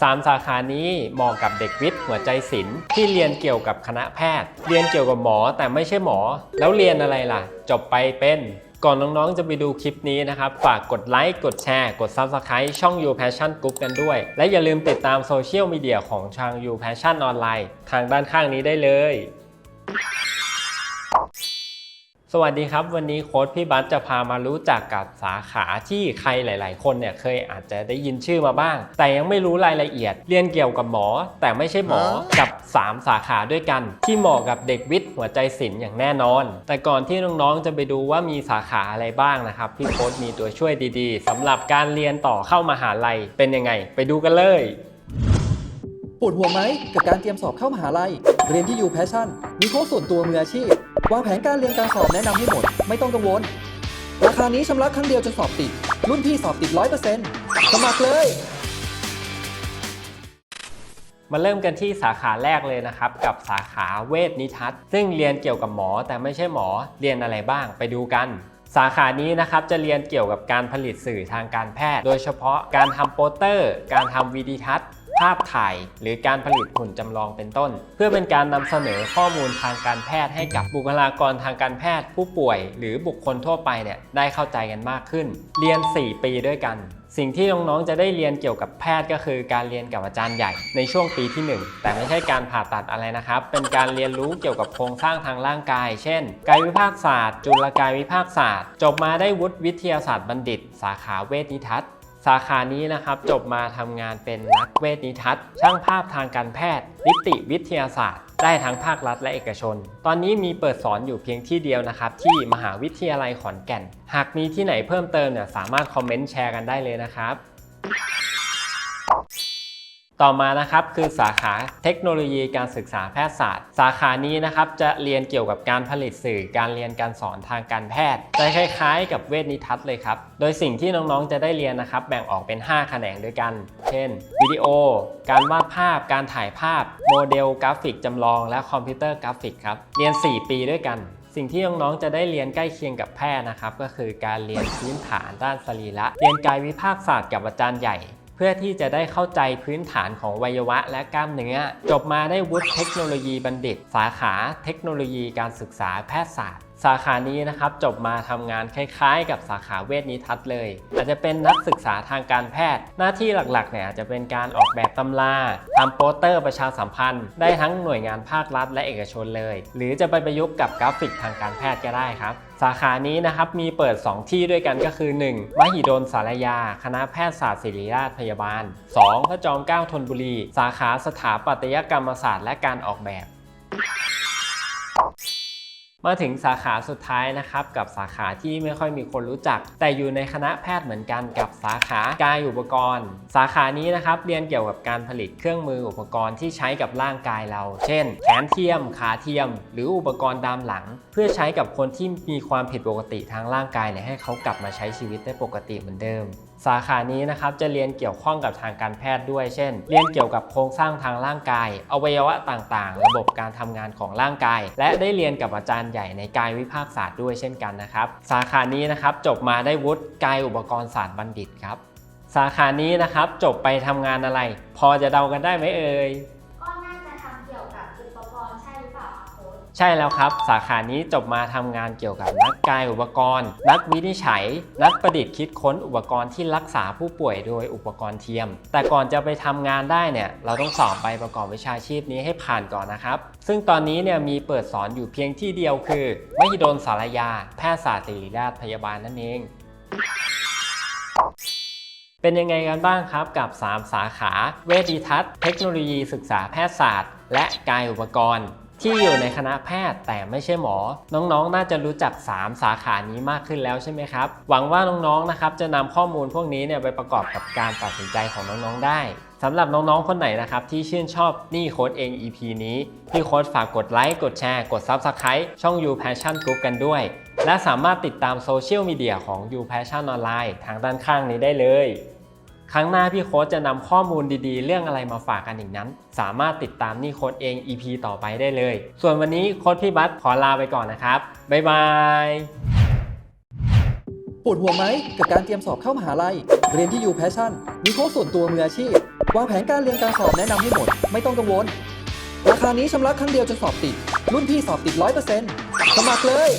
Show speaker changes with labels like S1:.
S1: 3 สาขานี้เหมาะกับเด็กวิทย์หัวใจศิลป์ที่เรียนเกี่ยวกับคณะแพทย์ เรียนเกี่ยวกับหมอแต่ไม่ใช่หมอ แล้วเรียนอะไรล่ะ จบไปเป็นก่อนน้องๆ จะไปดูคลิปนี้นะครับ ฝากกดไลค์ กดแชร์ กด Subscribe ช่อง You Passion Group กันด้วย และอย่าลืมติดตามโซเชียลมีเดียของทาง You Passion Online ทางด้านข้างนี้ได้เลย สวัสดีครับ วันนี้โค้ชพี่บัสจะพามารู้จักกับสาขาที่ใครหลาย ๆ คนเนี่ยเคยอาจจะได้ยินชื่อมาบ้าง แต่ยังไม่รู้รายละเอียด เรียนเกี่ยวกับหมอ แต่ไม่ใช่หมอกับ 3 สาขาด้วยกัน ที่เหมาะกับเด็กวิทย์หัวใจศิลป์อย่างแน่นอน แต่ก่อนที่น้อง ๆ จะไปดูว่ามีสาขาอะไรบ้างนะครับพี่โค้ชมีตัวช่วยดี ๆสำหรับการเรียนต่อเข้ามหาลัยเป็นยังไง ไปดูกันเลย
S2: ปวดหัวไหมกับการเตรียมสอบเข้ามหาลัยเรียนที่ยูแพชชั่นมีโค้ชส่วนตัวมืออาชีพ วางแผนการเรียนการสอบแนะนำให้หมด ไม่ต้องกังวล ราคานี้ชำระครั้งเดียวจนสอบติด รุ่นพี่สอบติด 100%สมัครเลย
S1: มาเริ่มกันที่สาขาแรกเลยนะครับ กับสาขาเวชนิทัศน์ซึ่งเรียนเกี่ยวกับหมอแต่ไม่ใช่หมอเรียนอะไรบ้างไปดูกันสาขานี้นะครับจะเรียนเกี่ยวกับการผลิตสื่อทางการแพทย์ โดยเฉพาะการทำโปสเตอร์ การทำวิดีทัศน์ ภาพถ่าย หรือการผลิตหุ่นจำลองเป็นต้น เพื่อเป็นการนำเสนอข้อมูลทางการแพทย์ให้กับบุคลากรทางการแพทย์ผู้ป่วย หรือบุคคลทั่วไปเนี่ยได้เข้าใจกันมากขึ้น เรียน 4 ปีด้วยกันสิ่งที่น้องๆ จะได้เรียนเกี่ยวกับแพทย์ก็คือการเรียนกับอาจารย์ใหญ่ในช่วงปีที่ 1 แต่ไม่ใช่การผ่าตัดอะไรนะครับ เป็นการเรียนรู้เกี่ยวกับโครงสร้างทางร่างกาย เช่น กายวิภาคศาสตร์ จุลกายวิภาคศาสตร์ จบมาได้วุฒิวิทยาศาสตร์บัณฑิต สาขาเวชนิทัศน์ สาขานี้นะครับจบมาทำงานเป็นนักเวชนิทัศน์ ช่างภาพทางการแพทย์ นิติวิทยาศาสตร์ ได้ทั้งภาครัฐและเอกชน ตอนนี้มีเปิดสอนอยู่เพียงที่เดียวนะครับ ที่มหาวิทยาลัยขอนแก่น หากมีที่ไหนเพิ่มเติมเนี่ยสามารถคอมเมนต์แชร์กันได้เลยนะครับ ต่อมานะครับคือสาขาเทคโนโลยีการศึกษาแพทยศาสตร์ สาขานี้นะครับจะเรียนเกี่ยวกับการผลิตสื่อการเรียนการสอนทางการแพทย์จะคล้ายๆ กับเวชนิทัศน์เลยครับโดยสิ่งที่น้องๆจะได้เรียนนะครับ แบ่งออกเป็น 5 แขนงด้วยกัน เช่น วิดีโอ การวาดภาพ การถ่ายภาพ โมเดลกราฟิกจำลอง และคอมพิวเตอร์กราฟิกครับเรียน 4 ปีด้วยกันสิ่งที่น้องๆ จะได้เรียนใกล้เคียงกับแพทย์นะครับ ก็คือการเรียนพื้นฐานด้านสรีระ เรียนกายวิภาคศาสตร์กับอาจารย์ใหญ่ เพื่อที่จะได้เข้าใจพื้นฐานของวัยวะและกล้ามเนื้อ จบมาได้วุฒิเทคโนโลยีบัณฑิต สาขาเทคโนโลยีการศึกษาแพทยศาสตร์ สาขานี้นะครับจบมาทำงานคล้ายๆ กับสาขาเวชนิทัศน์เลย อาจจะเป็นนักศึกษาทางการแพทย์ หน้าที่หลักๆเนี่ยอาจจะเป็นการออกแบบตำราทำโปสเตอร์ประชาสัมพันธ์ ได้ทั้งหน่วยงานภาครัฐและเอกชนเลย หรือจะไปประยุกต์กับกราฟิกทางการแพทย์ก็ได้ครับสาขานี้นะครับมีเปิด 2 ที่ด้วยกันก็คือ 1. มหิดลสารยา คณะแพทยศาสตร์ศิริราชพยาบาล 2. พระจอมเกล้าธนบุรี สาขาสถาปัตยกรรมศาสตร์และการออกแบบ มาถึงสาขาสุดท้ายนะครับกับสาขาที่ไม่ค่อยมีคนรู้จัก แต่อยู่ในคณะแพทย์เหมือนกันกับสาขากายอุปกรณ์ สาขานี้นะครับเรียนเกี่ยวกับการผลิตเครื่องมืออุปกรณ์ที่ใช้กับร่างกายเรา เช่น แขนเทียม ขาเทียม หรืออุปกรณ์ดามหลัง เพื่อใช้กับคนที่มีความผิดปกติทางร่างกายเนี่ยให้เขากลับมาใช้ชีวิตได้ปกติเหมือนเดิม สาขานี้นะครับจะเรียนเกี่ยวข้องกับทางการแพทย์ด้วย เช่น เรียนเกี่ยวกับโครงสร้างทางร่างกาย อวัยวะต่างๆ ระบบการทำงานของร่างกาย และได้เรียนกับอาจารย์ใหญ่ในกายวิภาคศาสตร์ด้วยเช่นกันนะครับ สาขานี้นะครับจบมาได้วุฒิกายอุปกรณ์ศาสตร์บัณฑิตครับ สาขานี้นะครับจบไปทำงานอะไร พอจะเดากันได้ไหมเอ่ย ใช่แล้วครับ สาขานี้จบมาทำงานเกี่ยวกับนักกายอุปกรณ์ นักวินิจฉัย นักประดิษฐ์คิดค้นอุปกรณ์ที่รักษาผู้ป่วยโดยอุปกรณ์เทียม แต่ก่อนจะไปทำงานได้เนี่ยเราต้องสอบใบประกอบวิชาชีพนี้ให้ผ่านก่อนนะครับ ซึ่งตอนนี้เนี่ยมีเปิดสอนอยู่เพียงที่เดียวคือมหิดลสารยา แพทยศาสตร์ศิริราชพยาบาลนั่นเองเป็นยังไงกันบ้างครับกับ 3 สาขา เวทีทัศน์ เทคโนโลยีศึกษาแพทยศาสตร์ และกายอุปกรณ์ ที่อยู่ในคณะแพทย์แต่ไม่ใช่หมอ น้องๆ น่าจะรู้จัก 3 สาขานี้มากขึ้นแล้วใช่ไหมครับ หวังว่าน้องๆ นะครับจะนำข้อมูลพวกนี้เนี่ยไปประกอบกับการตัดสินใจของน้องๆ ได้สำหรับน้องๆ คนไหนนะครับที่ชื่นชอบนี่โค้ดเอง EP นี้พี่โค้ดฝากกดไลค์ กดแชร์ กด Subscribe ช่อง You Passion Group กันด้วย และสามารถติดตามโซเชียลมีเดียของ You Passion Online ทางด้านข้างนี้ได้เลย ครั้งหน้าพี่โค้ชจะนำข้อมูลดีๆ เรื่องอะไรมาฝากกันอีกนั้น สามารถติดตามนี่โค้ดเอง EP ต่อไปได้เลย ส่วนวันนี้โค้ชพี่บัสขอลาไปก่อนนะครับ บ๊ายบาย
S2: ปวดหัวไหมกับการเตรียมสอบเข้ามหาลัย เรียนที่ยูแพชชั่น มีโค้ชส่วนตัวมืออาชีพ วางแผนการเรียนการสอบแนะนำให้หมด ไม่ต้องกังวล ราคานี้ชำระครั้งเดียวจนสอบติด รุ่นพี่สอบติด 100%สมัครเลย